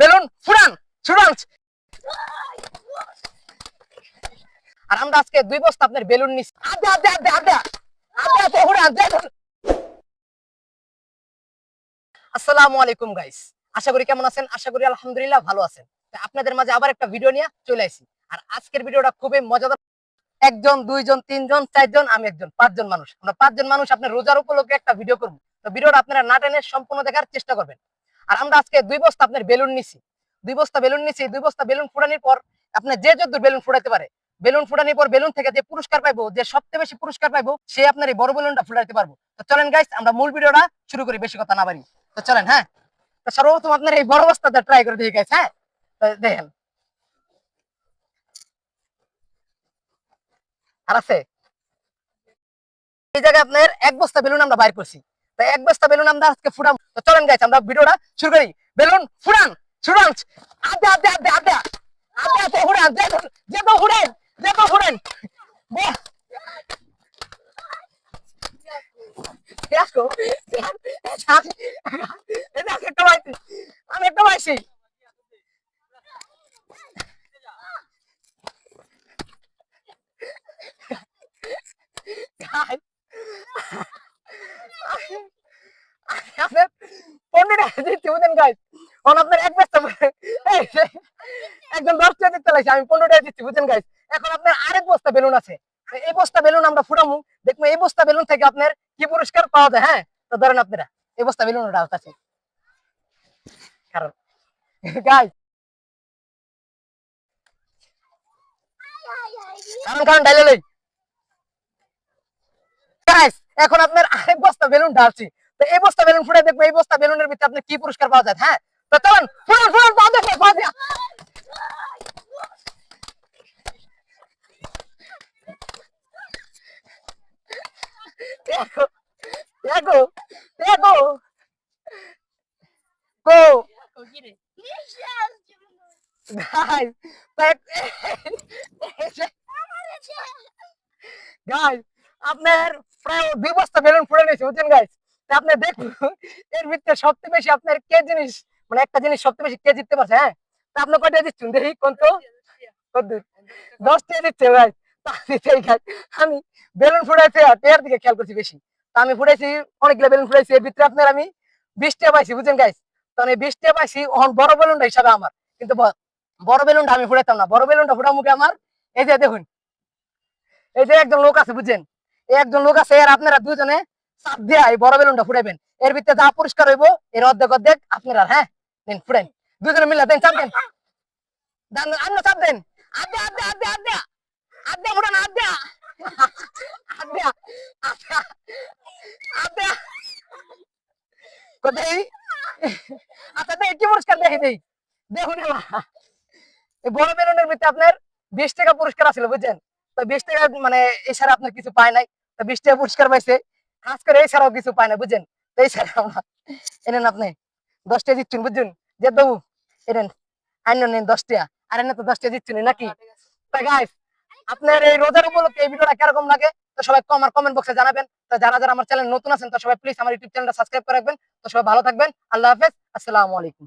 Balloon, ফুরান ফুরান আর আমরা আজকে দুই বস্তা আপনার বেলুন নিচ্ছি আদে আদে আদে আদে। আদে ফুরান, বেলুন। আসসালামু আলাইকুম গাইস আশা করি কেমন আছেন? আশা করি আলহামদুলিল্লাহ ভালো আছেন। তো আপনাদের মাঝে আবার একটা ভিডিও নিয়ে চলে আসি। আর আজকের ভিডিওটা খুবই মজাদার। একজন, দুইজন, তিনজন, চারজন, আমি একজন, পাঁচজন মানুষ। আমরা পাঁচজন মানুষ আপনার রোজার উপলক্ষে একটা ভিডিও করব। তো ভিডিওটা আপনারা না টেনে সম্পূর্ণ দেখার চেষ্টা করবেন। আর আমরা আজকে দুই বস্তা আপনার বেলুন নিছি। দুই বস্তা বেলুন নিছি, দুই বস্তা বেলুন ফুটানোর পর আপনি যে যত বেলুন ফুটাতে পারে, বেলুন ফুটানোর পর বেলুন থেকে যে পুরস্কার পাইবো, যে সবচেয়ে বেশি পুরস্কার পাইবো, সে আপনার এই বড় বেলুনটা ফুটাইতে পারব। তো চলেন গাইস আমরা মূল ভিডিওটা শুরু করি, বেশি কথা না বাড়ি। তো চলেন হ্যাঁ? তো সর্বপ্রথম আপনার এই বড় বস্তাটা ট্রাই করে দেখি গাইস হ্যাঁ? দেখেন। আর আছে। এই জায়গায় আপনার এক বস্তা বেলুন আমরা বাইর করছি। তো এক বস্তা বেলুন আমরা আজকে ফুটাম তো চলেন গাইস আমরা ভিডিওটা শুরু করি। বেলুন ফুটান ফুটান আদে আদে আদে আদে আদে তো তো ফুটান যে তো ফুটান বাহ দেখো একটা পাইছি আমি একটা পাইছি Guys, আপনার পনেরো টাকা বুঝলেন গাইজ এখন আপনার এক বস্তা একজন দশ টাকা দিতে লাগছে আমি পনেরো দিচ্ছি বুঝলেন গাইজ এখন আপনার আরেক বস্তা বেলুন আছে। এই বস্তা বেলুন আমরা ফুটামু। দেখব, এই বস্তা বেলুন থেকে আপনার কি পুরস্কার পাওয়া যায় হ্যাঁ? তো ধরেন আপনারা, এই বস্তা বেলুন ওটা আছে। কারণ গাইজ কারণ কারণ ডাইলে গাইস এখন আপনার আরেক বস্তা বেলুন ঢালছি। তো এই বস্তা বেলুন ফুটে দেখব, এই বস্তা বেলুনের ভিতরে আপনি কি পুরস্কার পাওয়া যায়? হ্যাঁ তো চলুন ফুটুন ফুটুন পা দেখে পা দিয়ে দেখো দেখো দেখো। গো। গাইস গাইস আপনার প্রায় দুই বস্তা বেলুন ফুটে নিয়েছে বুঝছেন গাইস আপনি দেখুন, এর ভিতরে সবচেয়ে বেশি আপনার কে জিনিস মানে একটা জিনিস সবচেয়ে বেশি কে জিততে পারছে হ্যাঁ? তা আপনি কয়টা দিচ্ছেন? দেখি তো কত দূর? দশ টাকা দিচ্ছে, ভাই। আমি বেলুন ফুটাইছে আর দিকে খেয়াল করছি বেশি। তা আমি ফুটাইছি, অনেকগুলো বেলুন ফুটাইছি, এর ভিতরে আপনার আমি বিশ টাকা পাইছি, বুঝছেন গাইস তখন এই বিশ টাকা পাইছি এখন বড় বেলুনটা হিসাবে আমার। কিন্তু বড় বেলুনটা আমি ফুটাইতাম না। বড় বেলুনটা ফুটা মুখে আমার, এই যে দেখুন, এই যে একজন লোক আছে, বুঝছেন? এই একজন লোক আছে, আর আপনারা দুজনে চাপ এই বড় বেলুনটা ফুটাইবেন। এর ভিতরে যা পুরস্কার হইব, এর অর্ধেক অর্ধেক আপনারা হ্যাঁ? দেন, ফুটাইন। দুজনে দেন, চাপ দেন। চাপ দেন। ফুটান আচ্ছা কি দেখুন বড় ভিতরে আপনার বিশ টাকা পুরস্কার আছিল, বুঝছেন? তো বিশ টাকা মানে এছাড়া আপনার কিছু পায় নাই। তো বিশ টাকা পুরস্কার পাইছে। খাস করে এছাড়াও কিছু পায় না, বুঝছেন? তো এছাড়া আমরা এনেন আপনি, দশ টাকা দিচ্ছেন বুঝছেন? যে দেবু এনেন আইন নেন দশ টাকা আর এনে তো দশ টাকা দিচ্ছেন নাকি? আপনার এই রোজার উপলক্ষে এই ভিডিওটা কীরকম লাগে? তো সবাই আমার কমেন্ট বক্সে জানাবেন। তো যারা যারা আমার চ্যানেল নতুন আছেন, তো সবাই প্লিজ আমার ইউটিউব চ্যানেলটা সাবস্ক্রাইব করে রাখবেন। তো সবাই ভালো থাকবেন। আল্লাহ হাফেজ। আসসালামু আলাইকুম।